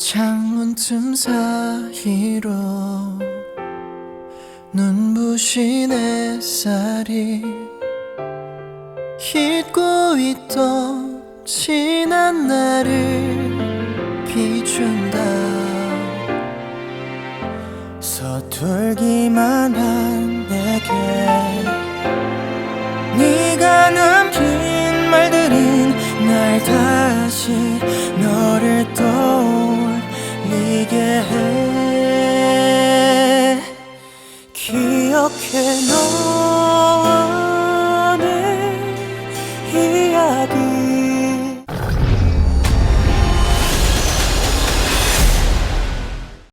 창문 틈 사이로 눈부신 햇살이 잊고 있던 지난 날을 비춘다. 서툴기만 한 내게 네가 남긴 말들은 날 다시 너를 떠 올리게 해. 기억해 너